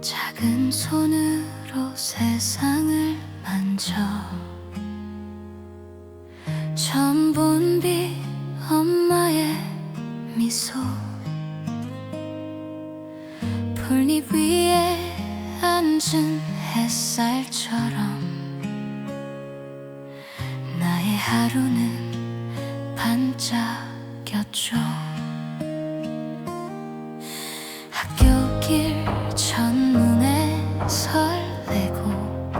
작은 손으로 세상을 만져. 처음 본비 엄마의 미소. 풀잎 위에 앉은 햇살처럼 나의 하루는 반짝였죠. 학교 길 첫문에 설레고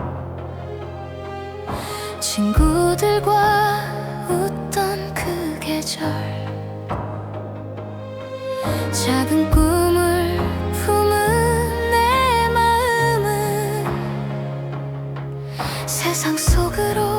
친구들과 웃던 그 계절. 작은 꿈 세상 속으로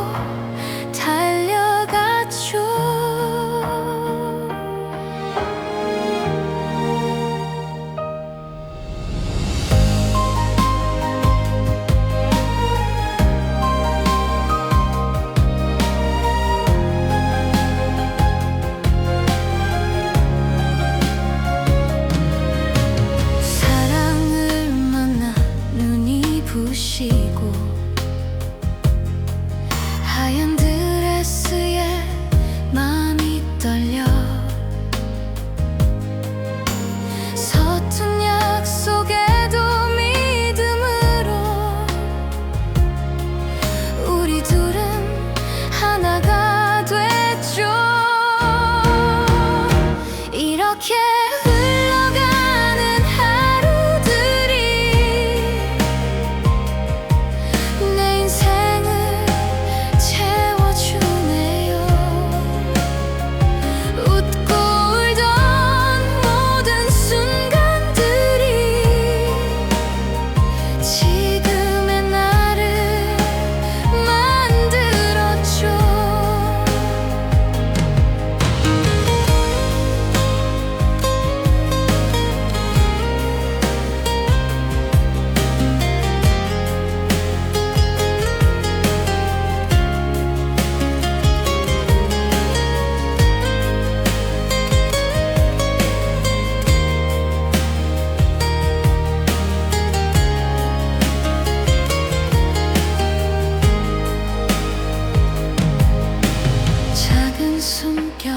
숨결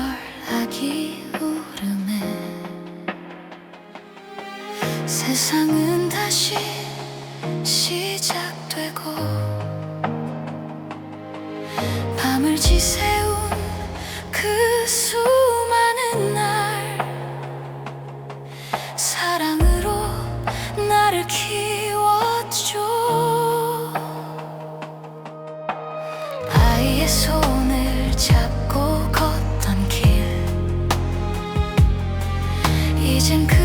아기 울음에 세상은 다시 시작되고 밤을 지새운 그 수많은 날 사랑으로 나를 키웠죠 아이의 손을 잡고 이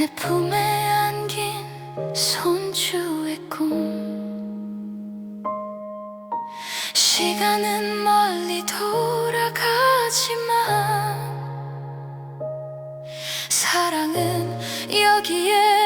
내 품에 안긴 손주의 꿈. 시간은 멀리 돌아가지만 사랑은 여기에